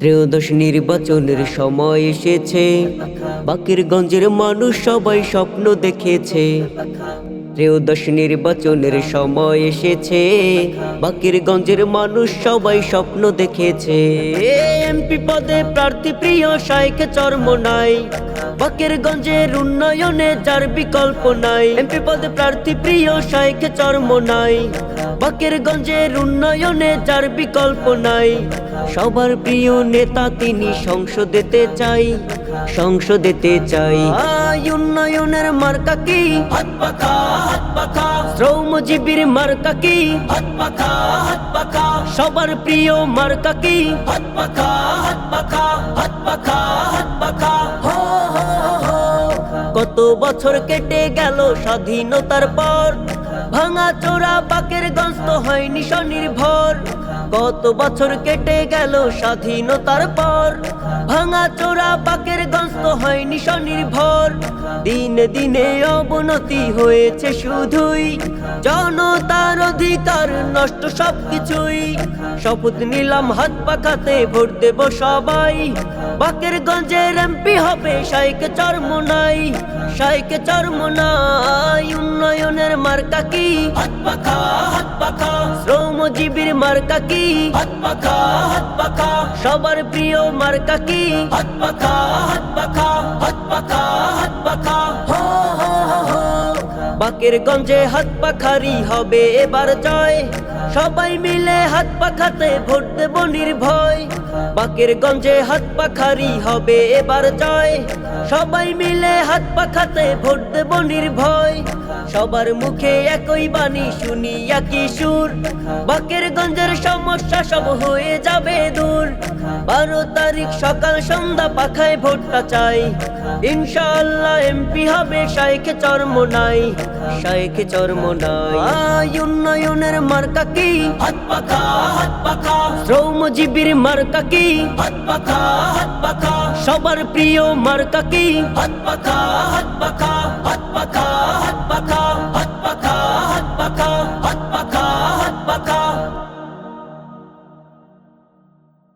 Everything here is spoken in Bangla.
ত্রয়োদশ নির্বাচনের সময় এসেছে। বাকিরগঞ্জের মানুষ সবাই স্বপ্ন দেখেছে। ত্রয়োদশ নির্বাচনের সময় এসেছে। বাকিরগঞ্জের মানুষ সবাই স্বপ্ন দেখেছে। এমপি পদে প্রার্থী প্রিয় শাইখে চর্ম নাই। বাকেরগঞ্জের উন্নয়নে যার বিকল্প নাই। এমপি পদে প্রার্থী প্রিয় শাইখে চর্ম নাই। বাকেরগঞ্জের উন্নয়নে যার বিকল্প নাই। সবার প্রিয় নেতা তিনি সংসদেতে চাই। সংসদেতে চাই। উন্নয়নের মার্কা কি? হাত পাখা। শ্রমজীবীর মার্কা কি? পাখা সবার প্রিয় মার্কা কি? পাখা হাত পাখা হাত পাখা হাত পাখা হো হো হো। কত বছর কেটে গেল স্বাধীনতার পর। ভাঙা চোরা বাকের গস্ত হয়নি স্বনির্ভর। কত বছর কেটে গেল স্বাধীনতার পর। ভাঙা চোরা বাকের গস্ত হয়নি স্বনির্ভর। দিনে দিনে দিনে অবনতি হয়েছে শুধুই। জনতার অধিকার নষ্ট সবকিছুই। শপথ নিলাম হাত পাখাতে ভোট দেব সবাই। বাকের গঞ্জের এমপি হবে সাইকে চর্ম নাই সাইকে চর্ম নাই উন্নয়নের মার্কা কি? হাত পাখা হাত পাখা শ্রমজীবীর মার্কা কি? হাত পাখা হাত পাখা সবার প্রিয় মার্কা কি? হাত হাত পাখা হাত পাখা বাকের গঞ্জে হাত পাখারি হবে এবার জয়। সবাই মিলে হাত পাখাতে ভোট দেব নির্ভয়। বাকের গঞ্জে হাত পাখারি হবে এবার জয়। সবাই মিলে হাত পাখাতে ভোট দেব নির্ভয়। সবার মুখে একই বাণী শুনি একই সুর? বাকের গঞ্জের সমস্যা সব হয়ে যাবে দূর। বারো তারিখ সকাল সন্ধ্যা পাখায় ভোটটা চাই। ইনশাআল্লাহ এমপি হবে শাইখে চর্ম নাই শাইখে চর্ম নাই উন্নয়নের মার্কা কি? হাত পাখা হাত পাখা। শ্রমজীবীর মার্কা কি? হাত পাখা হাত পাখা। সবার প্রিয় মার্কা কি? হাত হাত পাখা হাত পাখা। হাত পাখা